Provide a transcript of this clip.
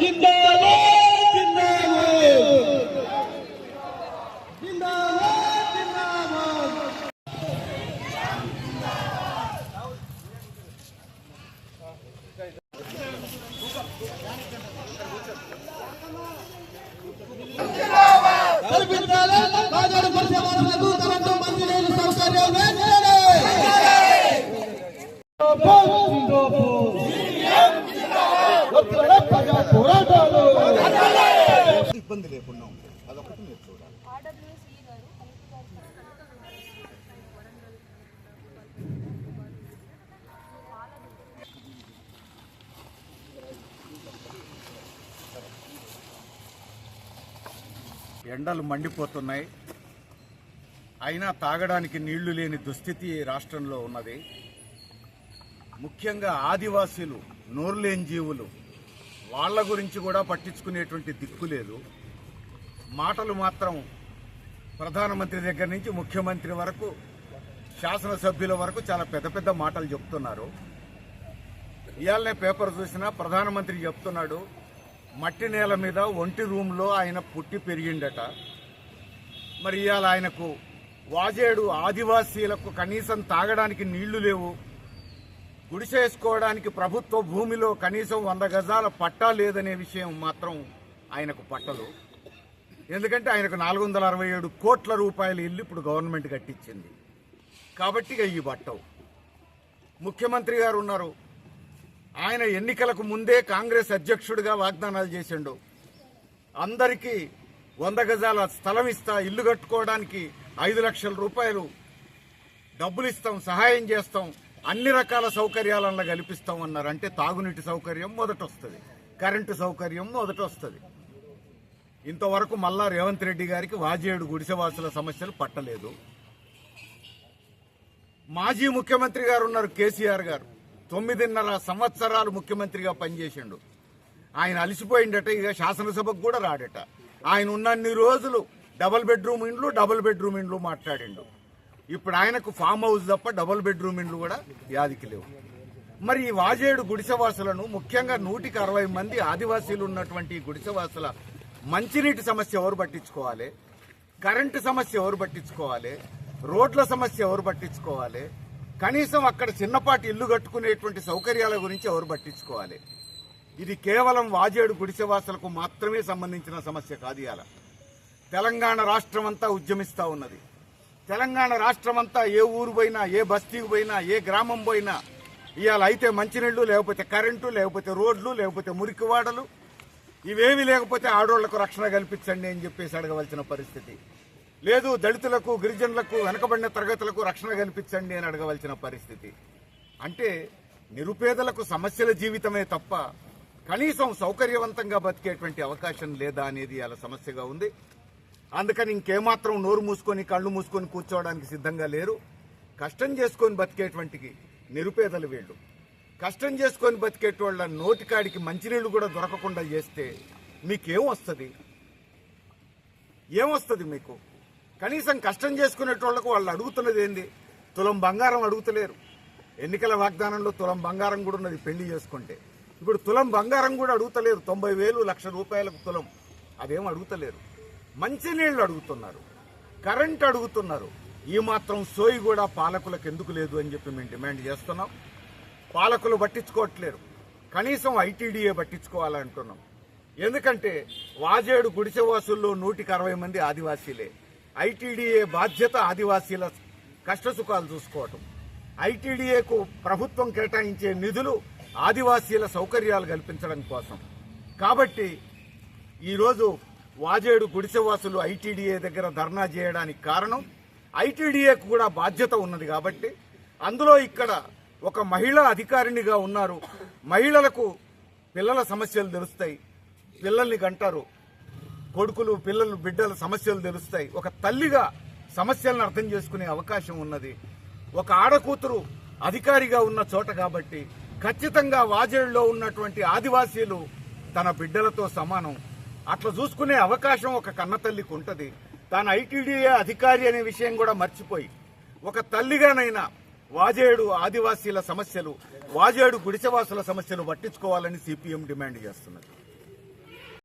జిందాబాద్ జిందాబాద్ జిందాబాద్ జిందాబాద్ కల్పించాలి రాజాడు పరిచయ వారులకు కరెంటు మంచినీళ్ళు సౌకర్యం అదొకటి మీరు చూడాలి. ఎండలు మండిపోతున్నాయి. అయినా తాగడానికి నీళ్ళు లేని దుస్థితి రాష్ట్రంలో ఉన్నది. ముఖ్యంగా ఆదివాసీలు నోరులేని జీవులు వాళ్ళ గురించి కూడా పట్టించుకునేటువంటి దిక్కు లేదు. మాటలు మాత్రం ప్రధానమంత్రి దగ్గర నుంచి ముఖ్యమంత్రి వరకు శాసనసభ్యుల వరకు చాలా పెద్ద పెద్ద మాటలు చెప్తున్నారు. ఇవాళనే పేపర్ చూసినా ప్రధానమంత్రి చెప్తున్నాడు మట్టి నేల మీద ఒంటి రూమ్లో ఆయన పుట్టి పెరిగిండట. మరి ఇవాళ ఆయనకు వాజేడు ఆదివాసీలకు కనీసం తాగడానికి నీళ్ళు లేవు. గుడిసేసుకోవడానికి ప్రభుత్వ భూమిలో కనీసం వంద గజాల పట్టా లేదనే విషయం మాత్రం ఆయనకు పట్టదు. ఎందుకంటే ఆయనకు నాలుగు వందల అరవై ఏడు కోట్ల రూపాయల ఇల్లు ఇప్పుడు గవర్నమెంట్ కట్టించింది. కాబట్టి ఇక ఈ పట్టవు. ముఖ్యమంత్రి గారు ఉన్నారు. ఆయన ఎన్నికలకు ముందే కాంగ్రెస్ అధ్యక్షుడిగా వాగ్దానాలు చేసిండు. అందరికీ వంద గజాల స్థలం ఇస్తా ఇల్లు కట్టుకోవడానికి ఐదు లక్షల రూపాయలు డబ్బులు ఇస్తాం సహాయం చేస్తాం అన్ని రకాల సౌకర్యాలను కల్పిస్తాం అన్నారు. అంటే తాగునీటి సౌకర్యం మొదట వస్తుంది కరెంటు సౌకర్యం మొదట వస్తుంది. ఇంతవరకు మల్లా రేవంత్ రెడ్డి గారికి వాజేడు గుడిసెవాసుల సమస్యలు పట్టలేదు. మాజీ ముఖ్యమంత్రి గారు ఉన్నారు కేసీఆర్ గారు. తొమ్మిదిన్నర సంవత్సరాలు ముఖ్యమంత్రిగా పనిచేసిండు. ఆయన అలసిపోయిండట ఇక శాసనసభకు కూడా రాడట. ఆయన ఉన్నన్ని రోజులు డబుల్ బెడ్రూమ్ ఇండ్లు డబుల్ బెడ్రూమ్ ఇండ్లు మాట్లాడిండు. ఇప్పుడు ఆయనకు ఫామ్ హౌస్ తప్ప డబుల్ బెడ్రూమ్ ఇండ్లు కూడా యాదికి లేవు. మరి ఈ వాజేడు గుడిసెవాసులను ముఖ్యంగా నూటికి అరవై మంది ఆదివాసీలు ఉన్నటువంటి గుడిసెవాసుల మంచినీటి సమస్య ఎవరు పట్టించుకోవాలి? కరెంటు సమస్య ఎవరు పట్టించుకోవాలి? రోడ్ల సమస్య ఎవరు పట్టించుకోవాలి? కనీసం అక్కడ చిన్నపాటి ఇల్లు కట్టుకునేటువంటి సౌకర్యాల గురించి ఎవరు పట్టించుకోవాలి? ఇది కేవలం వాజేడు గుడిసెవాసులకు మాత్రమే సంబంధించిన సమస్య కాదు ఇలా తెలంగాణ రాష్ట్రం అంతా ఉద్యమిస్తూ ఉన్నది. తెలంగాణ రాష్ట్రం అంతా ఏ ఊరు పోయినా ఏ బస్తీకి పోయినా ఏ గ్రామం పోయినా ఇవాళ అయితే మంచినీళ్ళు లేకపోతే కరెంటు లేకపోతే రోడ్లు లేకపోతే మురికివాడలు ఇవేమి లేకపోతే ఆడోళ్ళకు రక్షణ కల్పించండి అని చెప్పేసి అడగవలసిన పరిస్థితి. లేదు దళితులకు గిరిజనులకు వెనకబడిన తరగతులకు రక్షణ కల్పించండి అని అడగవలసిన పరిస్థితి. అంటే నిరుపేదలకు సమస్యల జీవితమే తప్ప కనీసం సౌకర్యవంతంగా బతికేటువంటి అవకాశం లేదా అనేది అలా సమస్యగా ఉంది. అందుకని ఇంకేమాత్రం నోరు మూసుకొని కళ్ళు మూసుకొని కూర్చోవడానికి సిద్ధంగా లేరు. కష్టం చేసుకొని బతికేటువంటికి నిరుపేదలు వీళ్ళు. కష్టం చేసుకొని బతికేటోళ్ళ నోటికాడికి మంచినీళ్ళు కూడా దొరకకుండా చేస్తే మీకేం వస్తుంది? ఏమొస్తుంది మీకు? కనీసం కష్టం చేసుకునేటోళ్ళకు వాళ్ళు అడుగుతున్నది ఏంది? తులం బంగారం అడుగుతలేరు. ఎన్నికల వాగ్దానంలో తులం బంగారం కూడా ఉన్నది పెళ్ళి చేసుకుంటే. ఇప్పుడు తులం బంగారం కూడా అడుగుతలేరు. తొంభై వేలు లక్ష రూపాయలకు తులం. అదేం అడుగుతలేరు. మంచినీళ్ళు అడుగుతున్నారు. కరెంట్ అడుగుతున్నారు. ఈ మాత్రం సోయి కూడా పాలకులకు ఎందుకు లేదు అని చెప్పి మేము డిమాండ్ చేస్తున్నాం. పాలకులు పట్టించుకోవట్లేరు. కనీసం ఐటీడీఏ పట్టించుకోవాలంటున్నాం. ఎందుకంటే వాజేడు గుడిసెవాసుల్లో నూటికి అరవై మంది ఆదివాసీలే. ఐటీడీఏ బాధ్యత ఆదివాసీల కష్టసుఖాలు చూసుకోవటం. ఐటీడీఏకు ప్రభుత్వం కేటాయించే నిధులు ఆదివాసీల సౌకర్యాలు కల్పించడం కోసం. కాబట్టి ఈరోజు వాజేడు గుడిసెవాసులు ఐటీడీఏ దగ్గర ధర్నా చేయడానికి కారణం ఐటీడీఏకు కూడా బాధ్యత ఉన్నది కాబట్టి అందులో ఇక్కడ ఒక మహిళా అధికారినిగా ఉన్నారు. మహిళలకు పిల్లల సమస్యలు తెలుస్తాయి. పిల్లల్ని కంటారు. కొడుకులు పిల్లలు బిడ్డల సమస్యలు తెలుస్తాయి. ఒక తల్లిగా సమస్యలను అర్థం చేసుకునే అవకాశం ఉన్నది. ఒక ఆడకూతురు అధికారిగా ఉన్న చోట కాబట్టి ఖచ్చితంగా వాజేడులో ఉన్నటువంటి ఆదివాసీలు తన బిడ్డలతో సమానం. అట్లా చూసుకునే అవకాశం ఒక కన్నతల్లికి ఉంటుంది. తాను ఐటీడీఏ అధికారి అనే విషయం కూడా మర్చిపోయి ఒక తల్లిగానైనా వాజేడు ఆదివాసీల సమస్యలు వాజేడు గుడిసెవాసుల సమస్యలు పట్టించుకోవాలని సిపిఎం డిమాండ్ చేస్తున్నది.